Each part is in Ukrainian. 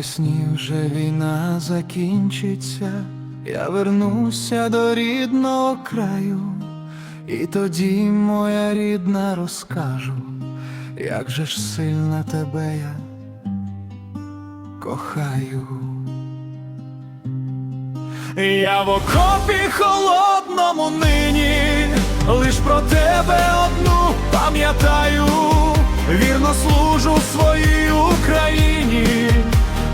Навесні вже війна закінчиться, я вернуся до рідного краю, і тоді, моя рідна, розкажу, як же ж сильно тебе я кохаю. Я в окопі холодному нині, лиш про тебе одну пам'ятаю, вірно служу своїй Україні,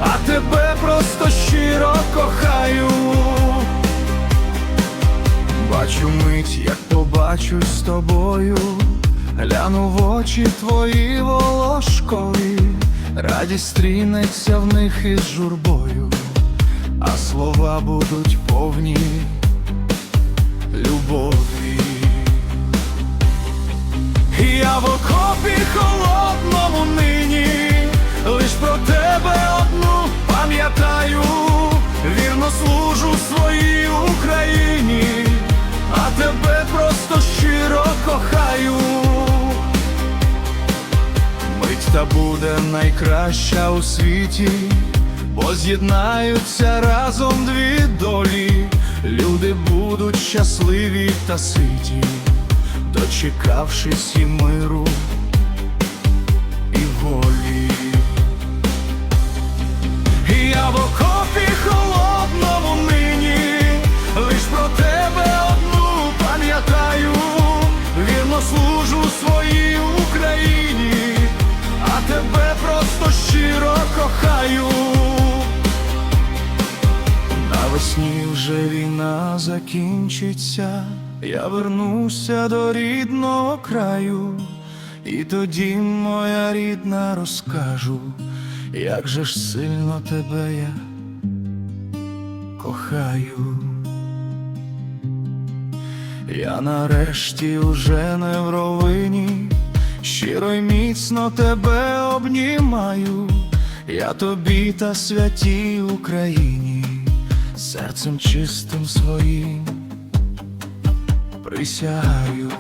а тебе просто щиро кохаю. Бачу мить, як побачусь з тобою, гляну в очі твої волошкові, радість стрінеться в них із журбою. А слова будуть повні буде найкраща у світі, бо з'єднаються разом дві долі, люди будуть щасливі та ситі, дочекавшись і миру закінчиться, я вернуся до рідного краю, і тоді, моя рідна, розкажу, як же ж сильно тебе я кохаю. Я нарешті уже не в ровині, щиро й міцно тебе обнімаю, я тобі та святій Україні, серцем чистим своїм присягаю.